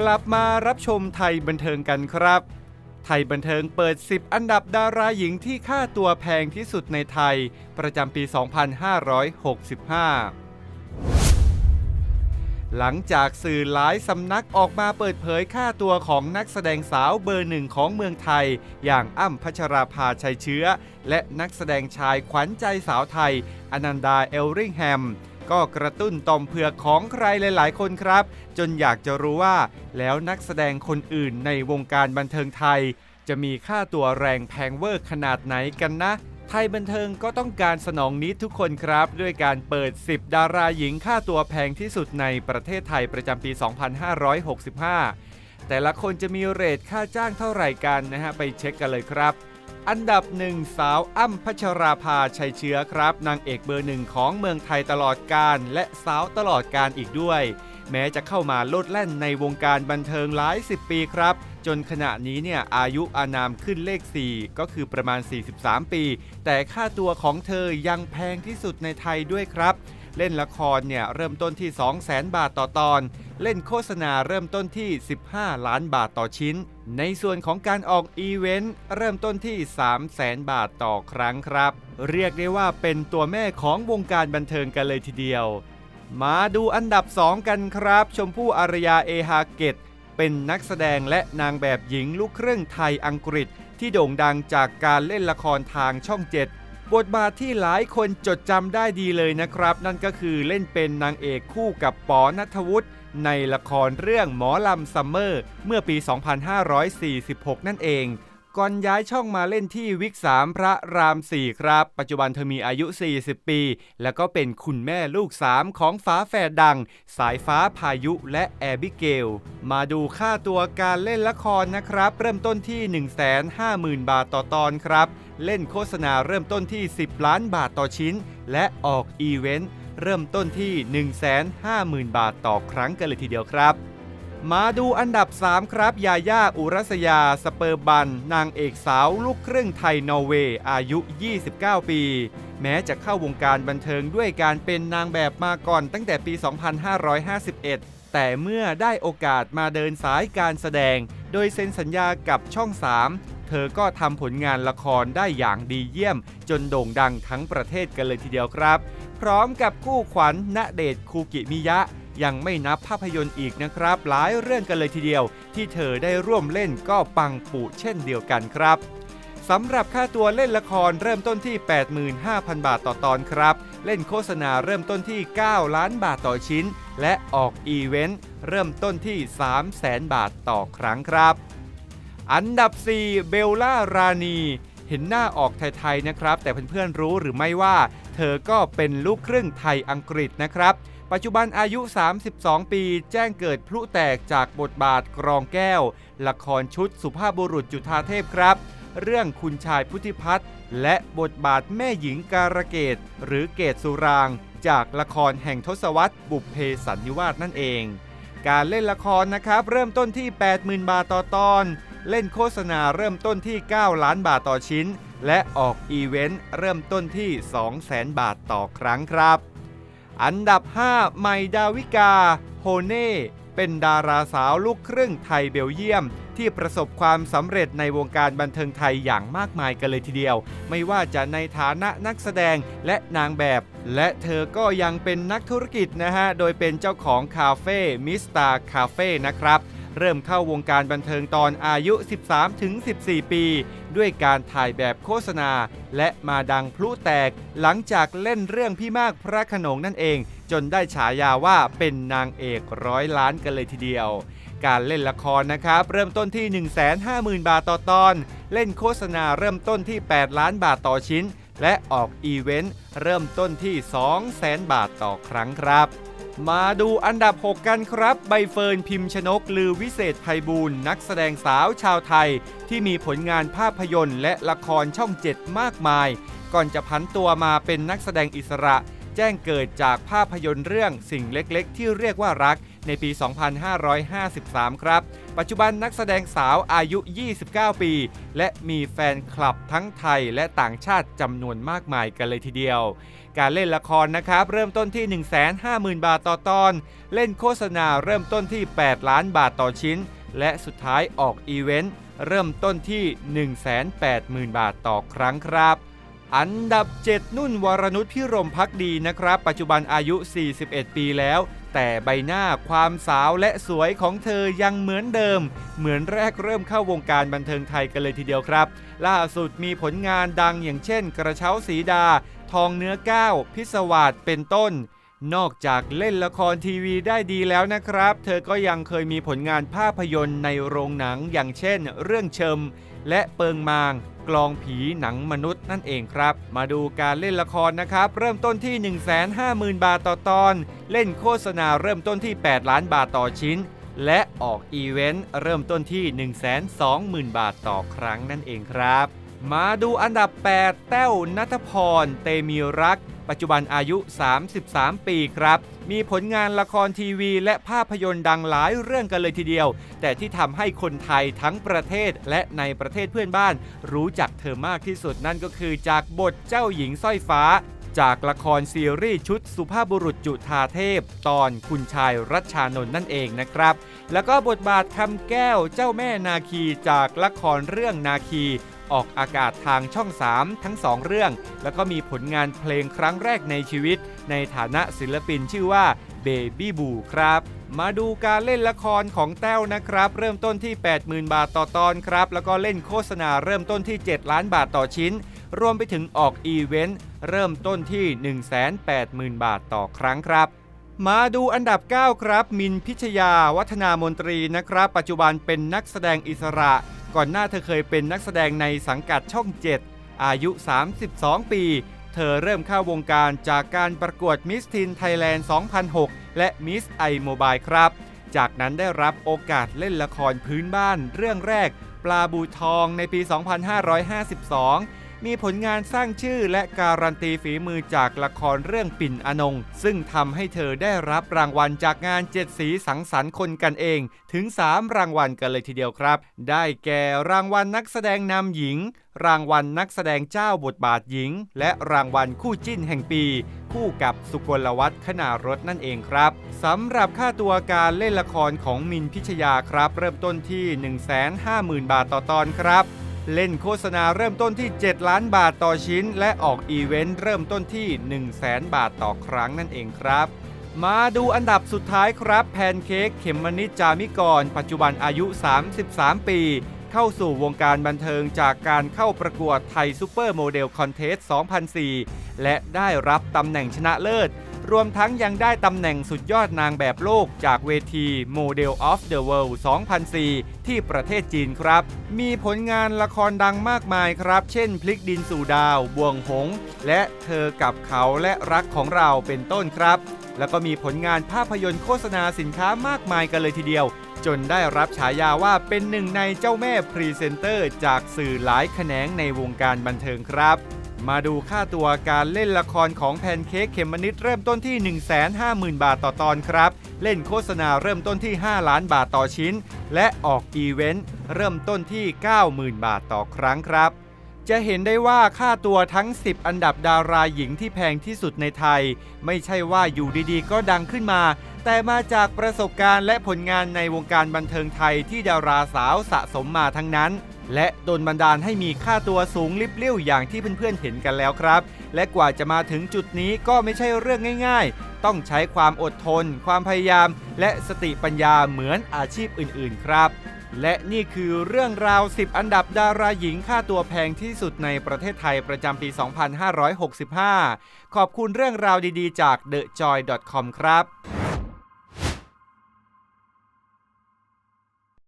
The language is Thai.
กลับมารับชมไทยบันเทิงกันครับ ไทยบันเทิงเปิด 10 อันดับดาราหญิงที่ค่าตัวแพงที่สุดในไทย ประจำปี 2565 หลังจากสื่อหลายสำนักออกมาเปิดเผยค่าตัวของนักแสดงสาวเบอร์หนึ่งของเมืองไทย อย่างอ้ำพัชราภาชัยเชื้อ และนักแสดงชายขวัญใจสาวไทย อนันดาเอลริงแฮม ก็กระตุ้นต่อมเผือกของใครหลาย ๆ คนครับ จนอยากจะรู้ว่า แล้วนักแสดงคนอื่นในวงการบันเทิงไทย จะมีค่าตัวแรงแพงเวอร์ขนาดไหนกันนะ ไทยบันเทิงก็ต้องการสนองนิดทุกคนครับ ด้วยการเปิด 10 ดาราหญิงค่าตัวแพงที่สุดในประเทศไทยประจำปี 2565 แต่ละคนจะมีเรทค่าจ้างเท่าไหร่กันนะฮะไปเช็คกันเลยครับ อันดับหนึ่งสาวอ้ำพัชราภาชัยเชื้อครับ นางเอกเบอร์หนึ่งของเมืองไทยตลอดการ และสาวตลอดการอีกด้วย แม้จะเข้ามาโลดแล่นในวงการบันเทิงหลายสิบปีครับ จนขณะนี้เนี่ยอายุอานามขึ้นเลข 4 ก็คือประมาณ 43 ปี แต่ค่าตัวของเธอยังแพงที่สุดในไทยด้วยครับ เล่นละครเนี่ยเริ่มต้นที่ 200,000 บาทต่อตอน เล่นโฆษณาเริ่มต้นที่ 15 ล้านบาทต่อชิ้น ในส่วนของการออกอีเวนต์เริ่มต้นที่ 300,000 บาทต่อครั้งครับ เรียกได้ว่าเป็นตัวแม่ของวงการบันเทิงกันเลยทีเดียว มาดูอันดับ 2 กันครับ ชมพู่อารยาเอฮาเกตเป็นนักแสดงและนางแบบหญิงลูกครึ่งไทยอังกฤษ ที่โด่งดังจากการเล่นละครทางช่องเจ็ด บทบาทที่หลายคนจดจำได้ดีเลยนะครับ นั่นก็คือเล่นเป็นนางเอกคู่กับปอนัทวุฒิในละครเรื่องหมอลำซัมเมอร์ เมื่อปี 2546 นั่นเอง ก่อนย้ายช่องมาเล่นที่วิก3พระราม 4 ครับ ปัจจุบันเธอมีอายุ 40 ปี แล้วก็เป็นคุณแม่ลูก 3 ของฝาแฝดดัง สายฟ้าพายุและแอบิเกล มาดูค่าตัวการเล่นละครนะครับ เริ่มต้นที่ 150,000 บาทต่อตอนครับ เล่นโฆษณาเริ่มต้นที่ 10 ล้านบาทต่อชิ้น และออกอีเวนต์เริ่มต้นที่ 150,000 บาทต่อครั้งกันเลยทีเดียวครับ มาดูอันดับ 3 ครับ ยาย่า อุรัสยา สเปอร์บัน นางเอกสาว ลูกครึ่งไทยนอร์เวย์ อายุ 29 ปี แม้จะเข้าวงการบันเทิงด้วยการเป็นนางแบบมาก่อนตั้งแต่ปี 2551 แต่เมื่อได้โอกาสมาเดินสายการแสดง โดยเซ็นสัญญากับช่อง 3 เธอก็ทำผลงานละครได้อย่างดีเยี่ยม จนโด่งดังทั้งประเทศกันเลยทีเดียวครับ พร้อมกับคู่ขวัญณเดชคูกิมิยะ ยังไม่นับภาพยนตร์อีกนะครับ หลายเรื่องกันเลยทีเดียว ที่เธอได้ร่วมเล่นก็ปังปุเช่นเดียวกันครับสำหรับค่าตัวเล่นละครเริ่มต้นที่ 85,000 บาทต่อตอนครับ เล่นโฆษณาเริ่มต้นที่ 9 ล้านบาทต่อชิ้น และออกอีเวนต์เริ่มต้นที่ 300,000 บาทต่อครั้งครับ อันดับ 4 เบลล่ารานีเห็นหน้าออกไทยๆนะครับ แต่เพื่อนๆรู้หรือไม่ว่า เธอก็เป็นลูกครึ่งไทยอังกฤษนะครับ ปัจจุบันอายุ 32 ปี แจ้งเกิดพลุแตกจากบทบาทกรองแก้ว ละครชุดสุภาพบุรุษจุธาเทพครับ เรื่องคุณชายพุทธิพัฒน์และบทบาทแม่หญิงการะเกดหรือเกตสุราง จากละครแห่งทศวรรษบุพเพสันนิวาสนั่นเอง การเล่นละครนะครับเริ่มต้นที่ 80,000 บาทต่อตอน เล่นโฆษณาเริ่มต้นที่ 9 ล้านบาทต่อชิ้น และออกอีเวนต์เริ่มต้นที่ 200,000 บาทต่อครั้งครับ อันดับ 5 ไมดาวิกา โฮเน่ เป็นดาราสาวลูกครึ่งไทยเบลเยียม ที่ประสบความสำเร็จในวงการบันเทิงไทยอย่างมากมายกันเลยทีเดียว ไม่ว่าจะในฐานะนักแสดงและนางแบบ และเธอก็ยังเป็นนักธุรกิจนะฮะ โดยเป็นเจ้าของคาเฟ่มิสตาคาเฟ่นะครับ เริ่มเข้าวงการบันเทิงตอนอายุ 13-14 ปี ด้วยการถ่ายแบบโฆษณา และมาดังพลุแตก หลังจากเล่นเรื่องพี่มากพระขนงนั่นเอง จนได้ฉายาว่าเป็นนางเอกร้อยล้านกันเลยทีเดียว การเล่นละครนะครับ เริ่มต้นที่ 150,000 บาทต่อตอน เล่นโฆษณาเริ่มต้นที่ 8 ล้านบาทต่อชิ้น และออกอีเวนต์เริ่มต้นที่ 200,000 บาทต่อครั้งครับ มาดูอันดับ 6 กันครับ ใบเฟิร์นพิมพ์ชนก ลือวิเศษไพบูลนักแสดงสาวชาวไทย ที่มีผลงานภาพยนตร์ และละครช่องเจ็ดมากมาย ก่อนจะพันตัวมาเป็นนักแสดงอิสระ แจ้งเกิดจากภาพยนตร์เรื่องสิ่งเล็กๆ ที่เรียกว่ารัก ในปี 2553 ครับ ปัจจุบันนักแสดงสาวอายุ 29 ปี และมีแฟนคลับทั้งไทยและต่างชาติจำนวนมากมายกันเลยทีเดียว การเล่นละครนะครับ เริ่มต้นที่ 150,000 บาทต่อตอน เล่นโฆษณาเริ่มต้นที่ 8 ล้านบาทต่อชิ้น และสุดท้ายออกอีเวนต์เริ่มต้นที่ 180,000 บาทต่อครั้งครับอันดับ 7 นุ่นวรนุชพิรมพักดีนะครับ ปัจจุบันอายุ 41 ปีแล้ว แต่ใบหน้าความสาวและสวยของเธอยังเหมือนเดิม เหมือนแรกเริ่มเข้าวงการบันเทิงไทยกันเลยทีเดียวครับ ล่าสุดมีผลงานดังอย่างเช่น กระเช้าสีดา ทองเนื้อก้าวพิศวาสเป็นต้น นอกจากเล่นละครทีวีได้ดีแล้วนะครับ เธอก็ยังเคยมีผลงานภาพยนตร์ในโรงหนังอย่างเช่น เรื่องเชิมและเปิงมาง กลองผีหนังมนุษย์นั่นเองครับ มาดูการเล่นละครนะครับ เริ่มต้นที่ 150,000 บาทต่อตอน เล่นโฆษณาเริ่มต้นที่ 8 ล้านบาทต่อชิ้น และออกอีเวนต์เริ่มต้นที่ 120,000 บาทต่อครั้งนั่นเองครับ มาดูอันดับ 8 แต้วนัทพร เตมีรัก ปัจจุบันอายุ 33 ปีครับ มีผลงานละครทีวี และภาพยนตร์ดังหลายเรื่องกันเลยทีเดียว แต่ที่ทำให้คนไทยทั้งประเทศและในประเทศเพื่อนบ้าน รู้จักเธอมากที่สุดนั่นก็คือจากบทเจ้าหญิงสร้อยฟ้าจากละครซีรีส์ชุดสุภาพบุรุษจุธาเทพ ตอนคุณชายรัชชานนท์นั่นเองนะครับ แล้วก็บทบาทคำแก้วเจ้าแม่นาคีจากละครเรื่องนาคี ออกอากาศทางช่อง 3 ทั้ง 2 เรื่อง แล้วก็มีผลงานเพลงครั้งแรกในชีวิต ในฐานะศิลปินชื่อว่า Baby b o o ครับ มาดูการเล่นละครของแต้วนะครับ เริ่มต้นที่ 80,000 บาทต่อตอนครับ แล้วก็เล่นโฆษณาเริ่มต้นที่ 7 ล้านบาทต่อชิ้น รวมไปถึงออกอีเวนต์เริ่มต้นที่ 180,000 บาทต่อครั้งครับมาดูอันดับ 9 ครับ มินพิชยาวัฒนามนตรีนะครับ ปัจจุบันเป็นนักแสดงอิสระ ก่อนหน้าเธอเคยเป็นนักแสดงในสังกัดช่อง 7 อายุ 32 ปี เธอเริ่มเข้าวงการจากการประกวดมิสทินไทยแลนด์2006 และมิสไอโมบายครับ จากนั้นได้รับโอกาสเล่นละครพื้นบ้านเรื่องแรก ปลาบูทองในปี 2552 มีผลงานสร้างชื่อและการันตีฝีมือจากละครเรื่องปิ่นอนง ซึ่งทำให้เธอได้รับรางวัลจากงานเจ็ดสีสังสรรค์คนกันเอง ถึง 3 รางวัลกันเลยทีเดียวครับ ได้แก่รางวัลนักแสดงนำหญิง รางวัลนักแสดงเจ้าบทบาทหญิง และรางวัลคู่จิ้นแห่งปี คู่กับสุกลวัฒน์ขนารถนั่นเองครับสำหรับค่าตัวการเล่นละครของมินพิชยาครับ เริ่มต้นที่ 150,000 บาทต่อตอนครับ เล่นโฆษณาเริ่มต้นที่ 7 ล้านบาทต่อชิ้น และออกอีเวนต์เริ่มต้นที่ 1 0 0 0 0แบาทต่อครั้งนั่นเองครับ มาดูอันดับสุดท้ายครับแพนเค้กเขมมนิจามิกร ปัจจุบันอายุ 33 ปี เข้าสู่วงการบันเทิงจากการเข้าประกวดไทยซูเปอร์โมเดลคอนเทสต์ 2004 และได้รับตำแหน่งชนะเลิศ รวมทั้งยังได้ตำแหน่งสุดยอดนางแบบโลกจากเวที Model of the World 2004 ที่ประเทศจีนครับ มีผลงานละครดังมากมายครับ เช่น พลิกดินสู่ดาว บวงหงส์และเธอกับเขาและรักของเราเป็นต้นครับ แล้วก็มีผลงานภาพยนตร์โฆษณาสินค้ามากมายกันเลยทีเดียว จนได้รับฉายาว่าเป็นหนึ่งในเจ้าแม่พรีเซนเตอร์ จากสื่อหลายแขนงในวงการบันเทิงครับ มาดูค่าตัวการเล่นละครของแพนเค้กเขมมนิดเริ่มต้นที่ 150,000 บาทต่อตอนครับ เล่นโฆษณาเริ่มต้นที่ 5 ล้านบาทต่อชิ้น และออกอีเวนต์เริ่มต้นที่ 90,000 บาทต่อครั้งครับ จะเห็นได้ว่าค่าตัวทั้ง 10 อันดับดาราหญิงที่แพงที่สุดในไทย ไม่ใช่ว่าอยู่ดีๆ ก็ดังขึ้นมา แต่มาจากประสบการณ์และผลงานในวงการบันเทิงไทยที่ดาราสาวสะสมมาทั้งนั้น และโดนบันดาลให้มีค่าตัวสูงลิบเลี่ยวอย่างที่เพื่อนๆเห็นกันแล้วครับ และกว่าจะมาถึงจุดนี้ก็ไม่ใช่เรื่องง่ายๆ ต้องใช้ความอดทน ความพยายาม และสติปัญญาเหมือนอาชีพอื่นๆครับ และนี่คือเรื่องราว 10 อันดับดาราหญิงค่าตัวแพงที่สุดในประเทศไทยประจำปี 2565 ขอบคุณเรื่องราวดีๆ จาก thejoy.com ครับ